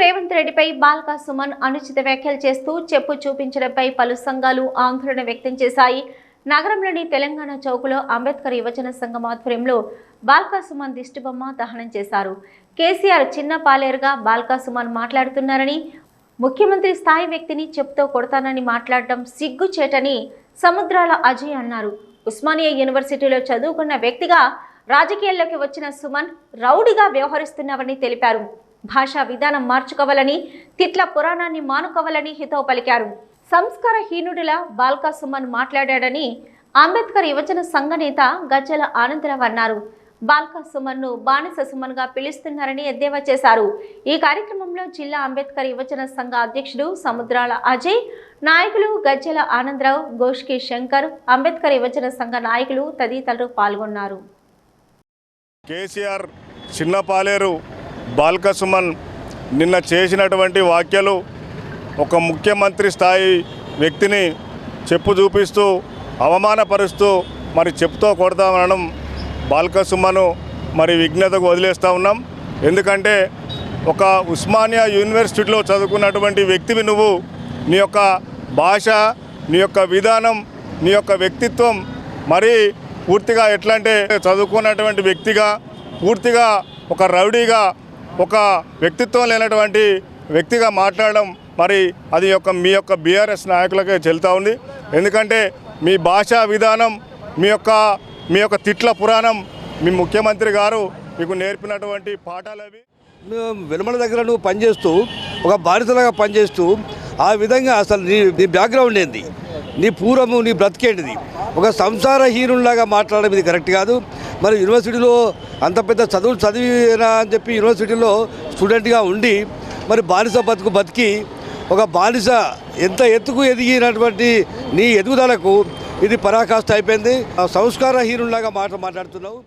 రేవంత్ రెడ్డిపై బాల్కా సుమన్ అనుచిత వ్యాఖ్యలు చేస్తూ చెప్పు చూపించడంపై పలు సంఘాలు ఆందోళన వ్యక్తం చేశాయి. నగరంలోని తెలంగాణ చౌకులో అంబేద్కర్ యువజన సంఘం ఆధ్వర్యంలో బాల్కా సుమన్ దిష్టిబొమ్మ దహనం చేశారు. కేసీఆర్ చిన్న పాలేరుగా బాల్కా సుమన్ మాట్లాడుతున్నారని ముఖ్యమంత్రి స్థాయి వ్యక్తిని చెప్తో కొడతానని మాట్లాడడం సిగ్గుచేటని సముద్రాల అజయ్ అన్నారు. ఉస్మానియా యూనివర్సిటీలో చదువుకున్న వ్యక్తిగా రాజకీయాల్లోకి వచ్చిన సుమన్ రౌడీగా వ్యవహరిస్తున్నావని తెలిపారు. భాషా విధానం మార్చుకోవాలని తిట్ల పురాణాన్ని మానుకోవాలని హితవు పలికారు. సంస్కారహీనుడిలా బాల్కా సుమన్ మాట్లాడాడని అంబేద్కర్ యువజన సంఘ నేత గజ్జల ఆనందరావు అన్నారు. బాల్కా సుమన్ను బానిస సుమన్గా పిలుస్తున్నారని ఎద్దేవా చేశారు. ఈ కార్యక్రమంలో జిల్లా అంబేద్కర్ యువజన సంఘ అధ్యక్షుడు సముద్రాల అజయ్ నాయకులు గజ్జల ఆనందరావు గోష్కి శంకర్ అంబేద్కర్ యువజన సంఘ నాయకులు తదితరులు పాల్గొన్నారు. కేసీఆర్ చిన్నపాలేరు బాల్కసుమన్ నిన్న చేసినటువంటి వ్యాఖ్యలు ఒక ముఖ్యమంత్రి స్థాయి వ్యక్తిని చెప్పు చూపిస్తూ అవమానపరుస్తూ మరి చెప్తూ కొడతామనడం బాల్కసుమను మరి విఘ్నతకు వదిలేస్తూ ఉన్నాం. ఎందుకంటే ఒక ఉస్మానియా యూనివర్సిటీలో చదువుకున్నటువంటి వ్యక్తివి నువ్వు. నీ యొక్క భాష నీ యొక్క విధానం నీ యొక్క వ్యక్తిత్వం మరి పూర్తిగా ఎట్లా అంటే చదువుకున్నటువంటి వ్యక్తిగా పూర్తిగా ఒక రౌడీగా ఒక వ్యక్తిత్వం లేనటువంటి వ్యక్తిగా మాట్లాడడం మరి అది యొక్క మీ యొక్క బీఆర్ఎస్ నాయకులకే చెల్తా ఉంది. ఎందుకంటే మీ భాషా విధానం మీ యొక్క మీ యొక్క తిట్ల పురాణం మీ ముఖ్యమంత్రి గారు మీకు నేర్పినటువంటి పాఠాలు అవి. వెనుమల దగ్గర నువ్వు పనిచేస్తూ ఒక బాధితులుగా పనిచేస్తూ ఆ విధంగా అసలు నీ నీ బ్యాక్గ్రౌండ్ ఏంది? నీ పూర్వము నీ బ్రతికేంటిది? ఒక సంసారహీనులాగా మాట్లాడడం ఇది కరెక్ట్ కాదు. మరి యూనివర్సిటీలో అంత పెద్ద చదువులు చదివినా అని చెప్పి యూనివర్సిటీలో స్టూడెంట్గా ఉండి మరి బానిస బతుకు బతికి ఒక బానిస ఎంత ఎత్తుకు ఎదిగినటువంటి నీ ఎదుగుదలకు ఇది పరాకాష్ట అయిపోయింది. సంస్కారహీనులాగా మాట మాట్లాడుతున్నావు.